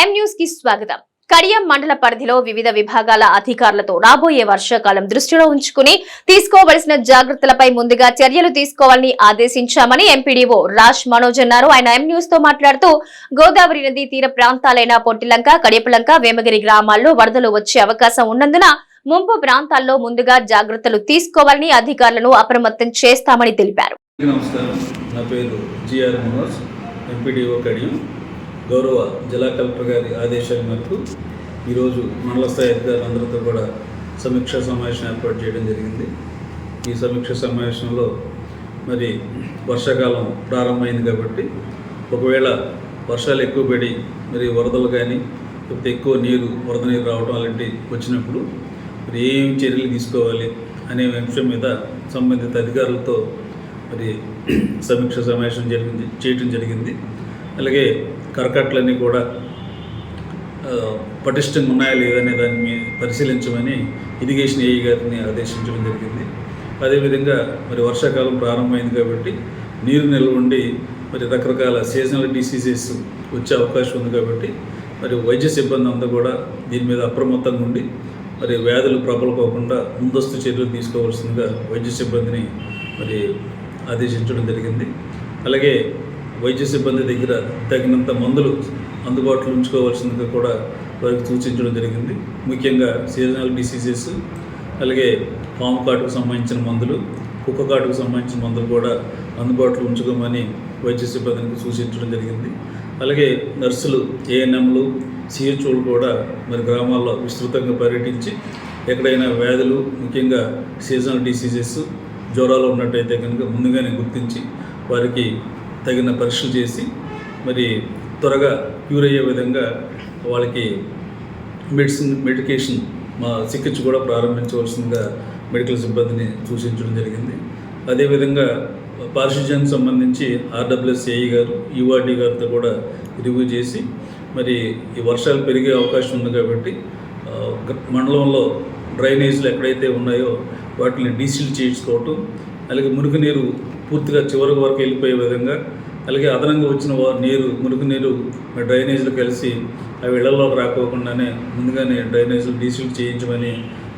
ఎం న్యూస్కి స్వాగతం. కడియం మండల పరిధిలో వివిధ విభాగాల అధికారులతో రాబోయే వర్షాకాలం దృష్టిలో ఉంచుకుని తీసుకోవలసిన జాగ్రత్తలపై ముందుగా చర్యలు తీసుకోవాలని ఆదేశించామని ఎంపీడీఓ రాజ్ మనోజ్ అన్నారు. ఆయన ఎం న్యూస్తో మాట్లాడుతూ గోదావరి నది తీర ప్రాంతాలైన పొట్టిలంక కడియపులంక వేమగిరి గ్రామాల్లో వరదలు వచ్చే అవకాశం ఉన్నందున ముంపు ప్రాంతాల్లో ముందుగా జాగ్రత్తలు తీసుకోవాలని అధికారులను అప్రమత్తం చేస్తామని తెలిపారు. నమస్కారం. నా పేరు జిఆర్ మనోజ్ ఎంపీడీఓ కడియం. గౌరవ జిల్లా కలెక్టర్ గారి ఆదేశాల మేరకు ఈరోజు మండల స్థాయి అధికారులందరితో కూడా సమీక్షా సమావేశం ఏర్పాటు చేయడం జరిగింది. ఈ సమీక్ష సమావేశంలో మరి వర్షాకాలం ప్రారంభమైంది కాబట్టి ఒకవేళ వర్షాలు ఎక్కువ పడి మరి వరదలు కానీ లేకపోతే ఎక్కువ నీరు వరద నీరు రావడం అలాంటి వచ్చినప్పుడు మరి ఏం చర్యలు తీసుకోవాలి అనే అంశం మీద సంబంధిత అధికారులతో మరి సమీక్ష సమావేశం జరిగింది చేయటం జరిగింది. అలాగే కరకట్లన్నీ కూడా పటిష్టంగా ఉన్నాయా లేదనే దాన్ని పరిశీలించమని ఇరిగేషన్ ఏఈ గారిని ఆదేశించడం జరిగింది. అదేవిధంగా మరి వర్షాకాలం ప్రారంభమైంది కాబట్టి నీరు నిల్వ ఉండి మరి రకరకాల సీజనల్ డిసీజెస్ వచ్చే అవకాశం ఉంది కాబట్టి మరి వైద్య సిబ్బంది అంతా కూడా దీని మీద అప్రమత్తంగా ఉండి మరి వ్యాధులు ప్రబలకోకుండా ముందస్తు చర్యలు తీసుకోవాల్సిందిగా వైద్య సిబ్బందిని మరి ఆదేశించడం జరిగింది. అలాగే వైద్య సిబ్బంది దగ్గర తగినంత మందులు అందుబాటులో ఉంచుకోవాల్సిందిగా కూడా వారికి సూచించడం జరిగింది. ముఖ్యంగా సీజనల్ డిసీజెస్ అలాగే పాము కాటుకు సంబంధించిన మందులు కుక్క కాటుకు సంబంధించిన మందులు కూడా అందుబాటులో ఉంచుకోమని వైద్య సిబ్బందికి సూచించడం జరిగింది. అలాగే నర్సులు ఏఎన్ఎంలు సిహెచ్ఓలు కూడా మరి గ్రామాల్లో విస్తృతంగా పర్యటించి ఎక్కడైనా వ్యాధులు ముఖ్యంగా సీజనల్ డిసీజెస్ జ్వరాలు ఉన్నట్టయితే కనుక ముందుగానే గుర్తించి వారికి తగిన పరీక్షలు చేసి మరి త్వరగా క్యూర్ అయ్యే విధంగా వాళ్ళకి మెడిసిన్ మెడికేషన్ మా చికిత్స కూడా ప్రారంభించవలసిందిగా మెడికల్ సిబ్బందిని సూచించడం జరిగింది. అదేవిధంగా పారిశుధ్యానికి సంబంధించి ఆర్డబ్ల్యూఎస్ఏఈ గారు యూఆర్డీ గారితో కూడా రివ్యూ చేసి మరి ఈ వర్షాలు పెరిగే అవకాశం ఉంది కాబట్టి మండలంలో డ్రైనేజీలు ఎక్కడైతే ఉన్నాయో వాటిని డీసీల్ చేయించుకోవటం అలాగే మురికి నీరు పూర్తిగా చివరి వరకు వెళ్ళిపోయే విధంగా అలాగే అదనంగా వచ్చిన నీరు మురుగు నీరు డ్రైనేజీలు కలిసి అవి ఇళ్ళలోకి రాకోకుండానే ముందుగానే డ్రైనేజీలు డీసీల్ చేయించమని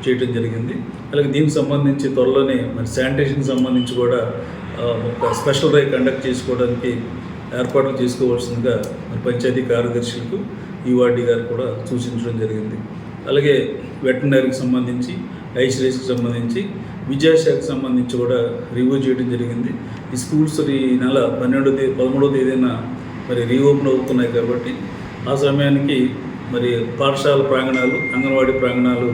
చేయటం జరిగింది. అలాగే దీనికి సంబంధించి త్వరలోనే మరి శానిటేషన్కి సంబంధించి కూడా ఒక స్పెషల్ డ్రైవ్ కండక్ట్ చేసుకోవడానికి ఏర్పాట్లు చేసుకోవాల్సిందిగా మరి పంచాయతీ కార్యదర్శులకు ఈవార్డీ గారు కూడా సూచించడం జరిగింది. అలాగే వెటనరీకి సంబంధించి ఐసిడీస్కి సంబంధించి విద్యాశాఖకు సంబంధించి కూడా రివ్యూ చేయడం జరిగింది. ఈ స్కూల్స్ ఈ నెల పన్నెండో తేదీ పదమూడో తేదీన మరి రీఓపెన్ అవుతున్నాయి కాబట్టి ఆ సమయానికి మరి పాఠశాల ప్రాంగణాలు అంగన్వాడీ ప్రాంగణాలు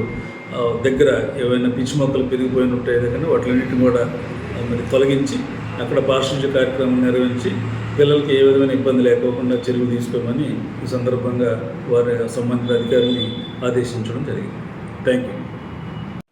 దగ్గర ఏవైనా పిచ్చి మొక్కలు పెరిగిపోయిన ఉంటాయి కానీ వాటిలన్నింటిని కూడా మరి తొలగించి అక్కడ పారిశుద్ధ్య కార్యక్రమం నిర్వహించి పిల్లలకి ఏ విధమైన ఇబ్బంది లేకోకుండా చర్యలు తీసుకోమని ఈ సందర్భంగా వారి సంబంధిత అధికారిని ఆదేశించడం జరిగింది. Thank you